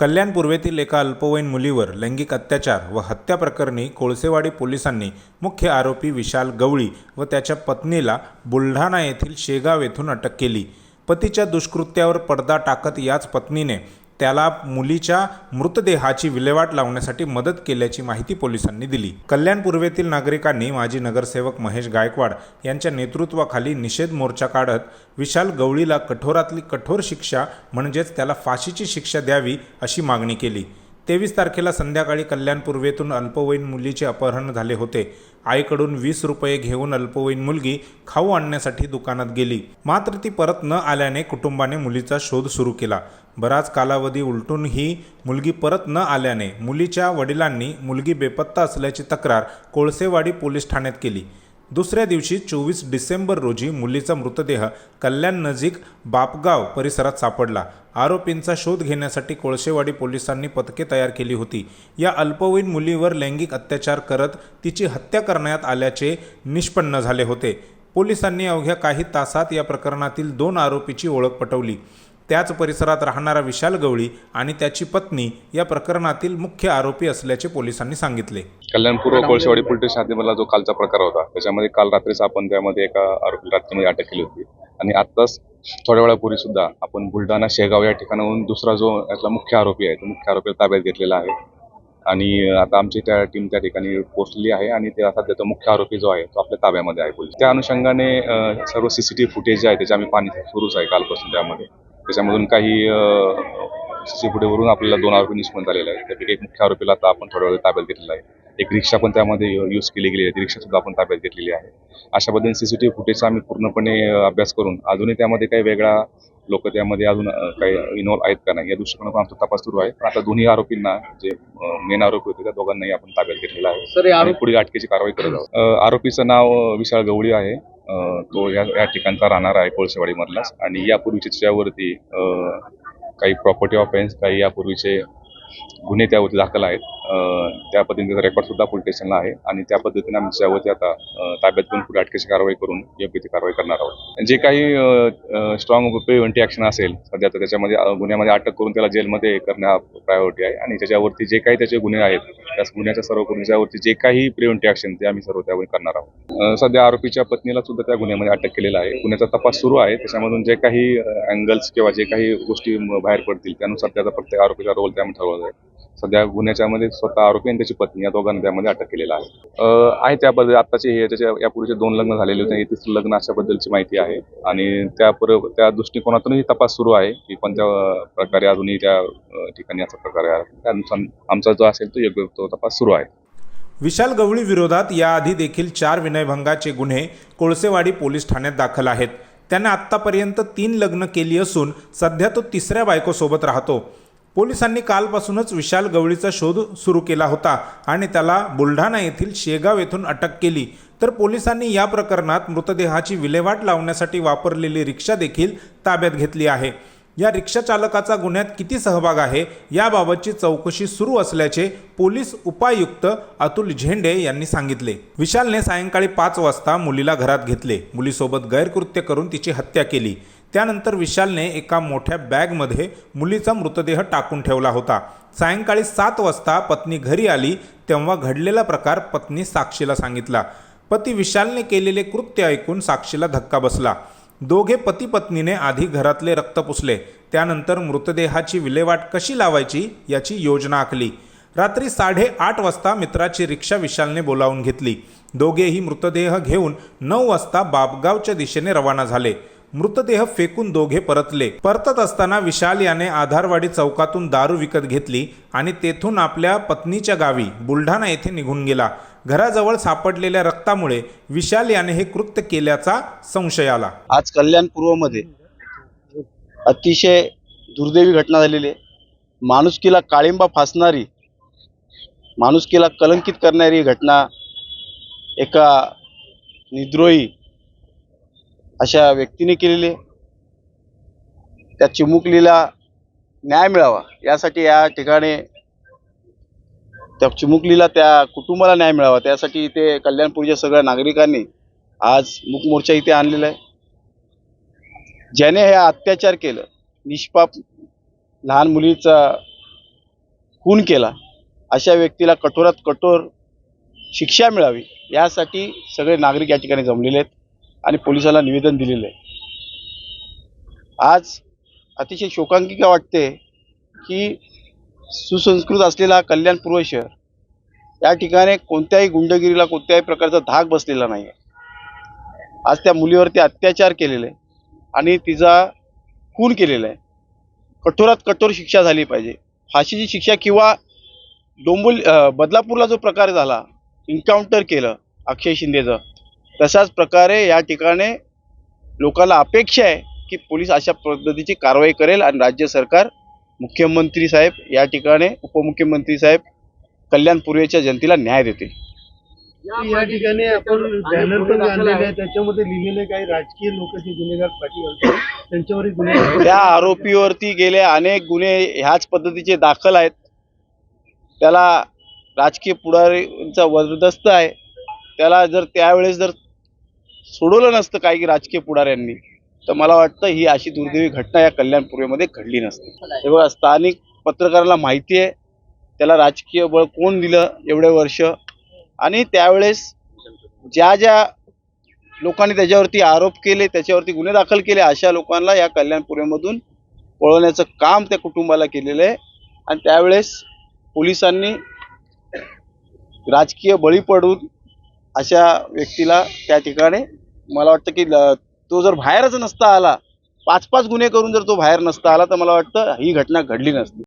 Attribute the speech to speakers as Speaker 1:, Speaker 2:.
Speaker 1: कल्याण पूर्वेतील एका अल्पवयीन मुलीवर लैंगिक अत्याचार व हत्या प्रकरणी कोळसेवाडी पोलिसांनी मुख्य आरोपी विशाल गवळी व त्याच्या पत्नीला बुलढाणा येथील शेगाव येथून अटक केली. पतीच्या दुष्कृत्यावर पडदा टाकत याच पत्नीने त्याला मुलीच्या मृतदेहाची विल्हेवाट लावण्यासाठी मदत केल्याची माहिती पोलिसांनी दिली. कल्याण पूर्वेतील नागरिकांनी माजी नगरसेवक महेश गायकवाड यांच्या नेतृत्वाखाली निषेध मोर्चा काढत विशाल गवळीला कठोरातली कठोर शिक्षा म्हणजेच त्याला फाशीची शिक्षा द्यावी अशी मागणी केली. तेवीस तारखेला संध्याकाळी कल्याण पूर्वेतून अल्पवयीन मुलीचे अपहरण झाले होते. आईकडून वीस रुपये घेऊन अल्पवयीन मुलगी खाऊ आणण्यासाठी दुकानात गेली. मात्र ती परत न आल्याने कुटुंबाने मुलीचा शोध सुरू केला. बराच कालावधी उलटून ही मुलगी परत न आल्याने मुलीच्या वडिलांनी मुलगी बेपत्ता असल्याची तक्रार कोळसेवाडी पोलीस ठाण्यात केली. दुसऱ्या दिवशी चोवीस डिसेंबर रोजी मुलीचा मृतदेह कल्याण नजीक बापगाव परिसरात सापडला. आरोपींचा शोध घेण्यासाठी कोळशेवाडी पोलिसांनी पथके तयार केली होती. या अल्पवयीन मुलीवर लैंगिक अत्याचार करत तिची हत्या करण्यात आल्याचे निष्पन्न झाले होते. पोलिसांनी अवघ्या काही तासात या प्रकरणातील दोन आरोपीची ओळख पटवली. त्याच परिसरात राहणारा विशाल गवळी आणि त्याची पत्नी या प्रकरणातील मुख्य आरोपी असल्याचे पोलिसांनी सांगितले.
Speaker 2: कल्याणपूर्व कोळशेवाडी पोलीस स्टेशन हद्दीमधला जो कालचा प्रकार होता त्याच्यामध्ये काल रात्रीच आपण त्यामध्ये एका आरोपी रात्रीमध्ये अटक केली होती. आणि आत्ताच थोड्या वेळापूर्वी सुद्धा आपण बुलढाणा शेगाव या ठिकाणाहून दुसरा जो यातला मुख्य आरोपी आहे तो मुख्य आरोपीला ताब्यात घेतलेला आहे. आणि आता आमची त्या टीम त्या ठिकाणी पोहोचलेली आहे आणि ते आता त्याचा मुख्य आरोपी जो आहे तो आपल्या ताब्यामध्ये आहे पोलीस. त्या अनुषंगाने सर्व सीसीटीव्ही फुटेज जे आहे त्याचे आम्ही पाहणी सुरूच आहे कालपासून त्यामध्ये. त्याच्यामधून काही सीसी फुटेजवरून आपल्याला दोन आरोपी निष्पन्न झालेले आहेत. त्यापैकी एक मुख्य आरोपीला आता आपण थोड्या वेळ ताब्यात घेतलेला आहे. एक रिक्षा पण त्यामध्ये यूज केली गेली आहे. ती रिक्षा सुद्धा आपण ताब्यात घेतलेली आहे. अशा पद्धतीने सीसीटीव्ही फुटेजचा आम्ही पूर्णपणे अभ्यास करून अजूनही त्यामध्ये काही वेगळा लोक त्यामध्ये अजून काही इन्व्हॉल्व आहेत का नाही या दृष्टिकोनातून आमचा तपास सुरू आहे. पण आता दोन्ही आरोपींना जे मेन आरोपी होते त्या दोघांनाही आपण ताब्यात घेतलेला आहे.
Speaker 3: सर
Speaker 2: आणि पुढील अटकेची कारवाई करत आहोत. आरोपीचं नाव विशाळ गवळी आहे. तो या या ठिकाणचा राहणार आहे कोळसेवाडी मधलाच आणि यापूर्वीचे त्याच्यावरती काही प्रॉपर्टी ऑफेन्स काही यापूर्वीचे गुन्हे त्यावर दाखल आहेत. त्या पद्धतीचा रेकॉर्ड सुद्धा पोलीस स्टेशनला आहे. आणि त्या पद्धतीने आम्ही त्यावरती आता ताब्यात घेऊन पुढे अटकेची कारवाई करून योग्य ती कारवाई करणार आहोत. जे काही स्ट्रॉंग प्रिव्हेंटिव्ह ॲक्शन असेल सध्या तर त्याच्यामध्ये गुन्ह्यामध्ये अटक करून त्याला जेलमध्ये करण्या प्रायोरिटी आहे. आणि त्याच्यावरती जे काही त्याचे गुन्हे आहेत त्या गुन्ह्याच्या सर्व गुन्ह्याच्यावरती जे काही प्रिव्हेंटिव्ह ॲक्शन ते आम्ही सर्व त्यावर करणार आहोत. सध्या आरोपीच्या पत्नीला सुद्धा त्या गुन्ह्यामध्ये अटक केलेला आहे. गुन्ह्याचा तपास सुरू आहे. त्याच्यामधून जे काही अँगल्स किंवा जे काही गोष्टी बाहेर पडतील त्यानुसार त्याचा प्रत्येक आरोपीचा रोल त्यामध्ये ठरवला जाईल. सध्या गुन्ह्याच्यामध्ये स्वतः आरोपी आणि त्याची पत्नी या दोघांना त्यामध्ये अटक केलेला आहे. आहे त्याबद्दल आताचे हे त्याच्या यापूर्वीचे दोन लग्न झालेले होते. हे तिसरं लग्न अशाबद्दलची माहिती आहे. आणि त्या त्या दृष्टिकोनातूनही तपास सुरू आहे की कोणत्या प्रकारे अजूनही त्या ठिकाणी असा प्रकार आहे. त्यानुसार आमचा जो असेल तो योग्य तो तपास सुरू आहे.
Speaker 1: विशाल गवळी विरोधात याआधी देखील चार विनयभंगाचे गुन्हे कोळसेवाडी पोलीस ठाण्यात दाखल आहेत. त्यानं आत्तापर्यंत तीन लग्न केली असून सध्या तो तिसऱ्या बायकोसोबत राहतो. पोलिसांनी कालपासूनच विशाल गवळीचा शोध सुरू केला होता आणि त्याला बुलढाणा येथील शेगाव येथून अटक केली. तर पोलिसांनी या प्रकरणात मृतदेहाची विल्हेवाट लावण्यासाठी वापरलेली रिक्षा देखील ताब्यात घेतली आहे. या रिक्षा चालकाचा गुन्ह्यात किती सहभाग आहे याबाबतची चौकशी सुरू असल्याचे पोलीस उपायुक्त अतुल झेंडे यांनी सांगितले. विशालने सायंकाळी पाच वाजता मुलीला घरात घेतले. मुलीसोबत गैरकृत्य करून तिची हत्या केली. त्यानंतर विशालने एका मोठ्या बॅगमध्ये मुलीचा मृतदेह टाकून ठेवला होता. सायंकाळी सात वाजता पत्नी घरी आली तेव्हा घडलेला प्रकार पत्नी साक्षीला सांगितला. पती विशालने केलेले कृत्य ऐकून साक्षीला धक्का बसला. दोघे पती पत्नीने आधी घरातले रक्त पुसले. त्यानंतर मृतदेहाची विल्हेवाट कशी लावायची याची योजना आखली. रात्री साडेआठ वाजता मित्राची रिक्षा विशालने बोलावून घेतली. दोघेही मृतदेह घेऊन नऊ वाजता बाबगावच्या दिशेने रवाना झाले. मृतदेह फेकून दोघे परतले. परतत असताना विशाल याने आधारवाडी चौकातून दारू विकत घेतली आणि तेथून आपल्या पत्नीच्या गावी बुलढाणा येथे निघून गेला. घराजवळ सापडलेल्या रक्तामुळे विशाल याने हे कृत्य केल्याचा संशय आला.
Speaker 3: आज कल्याण पूर्वमध्ये अतिशय दुर्दैवी घटना झालेली आहे. माणुसकीला काळिंबा फासणारी माणुसकीला कलंकित करणारी घटना एका निद्रोही अशा व्यक्तीने केलेली आहे. त्या चिमुकलीला न्याय मिळावा यासाठी या ठिकाणी त्या चिमुकलीला त्या कुटुंबाला न्याय मिळावा त्यासाठी इथे कल्याणपूरच्या सगळ्या नागरिकांनी आज मूकमोर्चा इथे आणलेला आहे. ज्याने हे अत्याचार केलं निष्पाप लहान मुलीचा खून केला अशा व्यक्तीला कठोरात कठोर शिक्षा मिळावी यासाठी सगळे नागरिक या ठिकाणी जमलेले आहेत. आणि पोलिसाला निवेदन दिलेलं आहे. आज अतिशय शोकांकिका वाटते की सुसंस्कृत असलेला कल्याण पूर्व शहर या ठिकाणी कोणत्याही गुंडगिरीला कोणत्याही प्रकारचा धाक बसलेला नाही आहे आज त्या मुलीवरती अत्याचार केलेले आणि तिचा खून केलेला आहे. कठोरात कठोर शिक्षा झाली पाहिजे. फाशीची शिक्षा किंवा डोंबोली बदलापूरला जो प्रकार झाला इन्काउंटर केलं अक्षय शिंदेचं तशाच प्रकारे या ठिकाणी लोकांना अपेक्षा आहे की पोलीस अशा पद्धतीची कारवाई करेल आणि राज्य सरकार मुख्यमंत्री साहेब या ठिकाणी उपमुख्यमंत्री साहेब कल्याण पूर्वेच्या जनतेला न्याय देतील.
Speaker 4: या ठिकाणी आपण बॅनर पण आणलेले आहे. त्याच्यामध्ये लिहिलेले काही राजकीय लोक जे गुन्हेगार पाठी गुन्हे
Speaker 3: त्या आरोपीवरती गेले अनेक गुन्हे ह्याच पद्धतीचे दाखल आहेत. त्याला राजकीय पुढारीचा वरदस्त आहे. त्याला जर त्यावेळेस जर सोडवलं नसतं काही राजकीय पुढाऱ्यांनी. तर मला वाटतं ही अशी दुर्दैवी घटना या कल्याण पूर्वेमध्ये घडली नसते. हे बघा स्थानिक पत्रकाराला माहिती आहे. त्याला राजकीय बळ कोण दिलं एवढे वर्ष? आणि त्यावेळेस ज्या ज्या लोकांनी त्याच्यावरती आरोप केले त्याच्यावरती गुन्हे दाखल केले अशा लोकांना या कल्याणपुरेमधून पळवण्याचं काम त्या कुटुंबाला केलेलं आहे. आणि त्यावेळेस पोलिसांनी राजकीय बळी पडून अशा व्यक्तीला त्या ठिकाणी मला वाटतं की तो जर बाहेरच नसता आला पाच पाच गुन्हे करून जर तो बाहेर नसता आला तर मला वाटतं ही घटना घडली नसती.